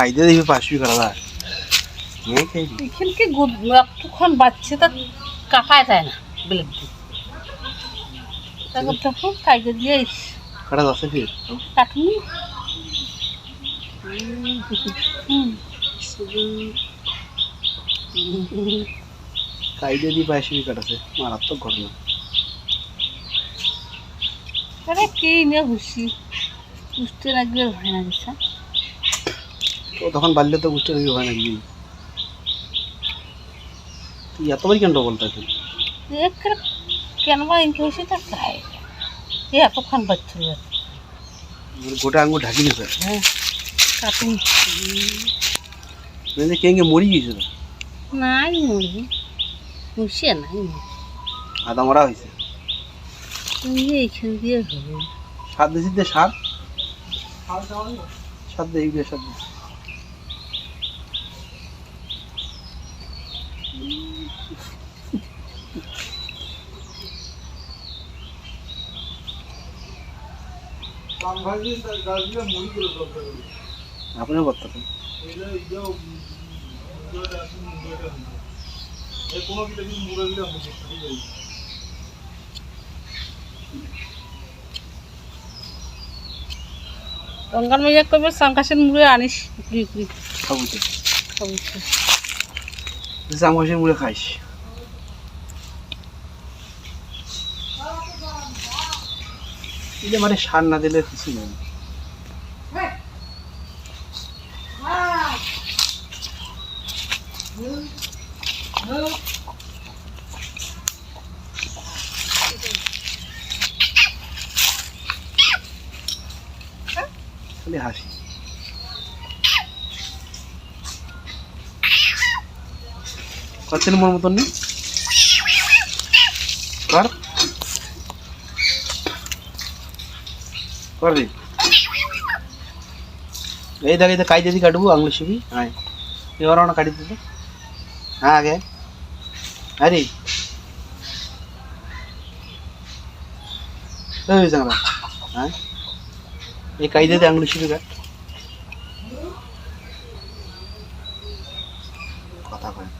কাইদে দিবি এই খাইবি এখানকে একটুক্ষণ বাচ্চা তা কাটায় যায় না বেলের দিয়ে। তারপর তখন কাইকে দিয়ে কাটা আছে ফির? কাটুনি। কাইদে দিয়ে কাটাছে মারাত্মক ঘটনা। আরে কে নিয়ে ঘুষি বুঝতে লাগবে হয় না তো তখন বাল্যে তো বুঝতে নাকি হয় নাকি তুই কেন বলতে তুই কেন বা ইনকে হয়েছে তা খায় এ এতক্ষণ বাচ্চা গোটা আঙুর ঢাকি দিয়েছে হ্যাঁ কাটুন। মানে কেঙ্গে মরি নাই মরি। নাই আদা মরা হয়েছে। তুমি এইখান দিয়ে হবে। সাত দিয়েছিস দে সাত সাত দে এই দে। আপনার বর্তাতে রঙ্গার মেয়ে করবে সাংকাশের মুড়ে আনিস বিক্রি। খাবুতে খাব জাম মুড়ে খাইস। মানে সার না দিলে কিছু নেই। হাসি। করছেন মতন নেই? আমরা কাটি দিতে হ্যাঁ আগে আরে এই চাংরা হ্যাঁ এই কাই দিদি আঙুলি শিবি কাট কথা কয়